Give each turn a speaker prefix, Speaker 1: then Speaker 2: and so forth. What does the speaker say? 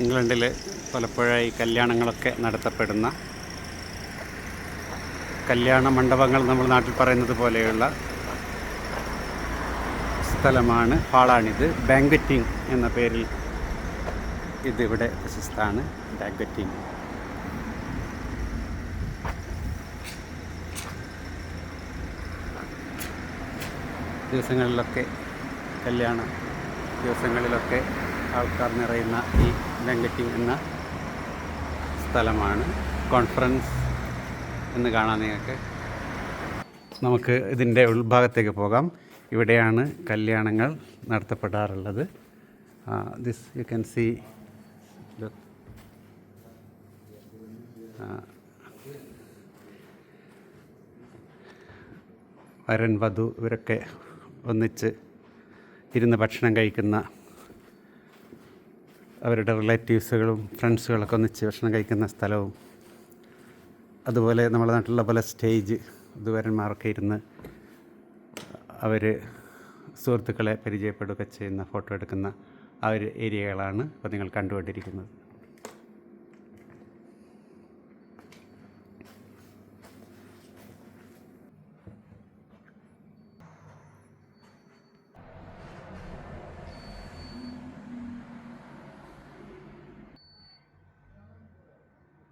Speaker 1: ഇംഗ്ലണ്ടിൽ പലപ്പോഴായി കല്യാണങ്ങളൊക്കെ നടത്തപ്പെടുന്ന കല്യാണ മണ്ഡപങ്ങൾ നമ്മൾ നാട്ടിൽ പറയുന്നത് പോലെയുള്ള സ്ഥലമാണ് ഹാളാണിത് ബാങ്ക്വറ്റിംഗ് എന്ന പേരിൽ ഇതിവിടെ പ്രശസ്തമാണ് ബാങ്ക്വറ്റിംഗ് ദിവസങ്ങളിലൊക്കെ കല്യാണ ദിവസങ്ങളിലൊക്കെ ആൾക്കാർ നിറയുന്ന ഈ വെങ്കട്ടി എന്ന സ്ഥലമാണ്. കോൺഫറൻസ് എന്ന് കാണാൻ നിങ്ങൾക്ക്. നമുക്ക് ഇതിന്റെ ഉൾഭാഗത്തേക്ക് പോകാം. ഇവിടെയാണ് കല്യാണങ്ങൾ നടത്തപ്പെടാറുള്ളത്. ദിസ് യു ക്യാൻ സി വരൻ വധു ഇവരൊക്കെ ഒന്നിച്ച് ഇരുന്ന് ഭക്ഷണം കഴിക്കുന്ന അവരുടെ റിലേറ്റീവ്സുകളും ഫ്രണ്ട്സുകളൊക്കെ ഒന്നിച്ച് ഭക്ഷണം കഴിക്കുന്ന സ്ഥലവും അതുപോലെ നമ്മുടെ നാട്ടിലുള്ള പല സ്റ്റേജ് ദുവരന്മാരൊക്കെ ഇരുന്ന് അവർ സുഹൃത്തുക്കളെ പരിചയപ്പെടുകയൊക്കെ ചെയ്യുന്ന ഫോട്ടോ എടുക്കുന്ന ആ ഒരു ഏരിയകളാണ് ഇപ്പോൾ നിങ്ങൾ കണ്ടുകൊണ്ടിരിക്കുന്നത്.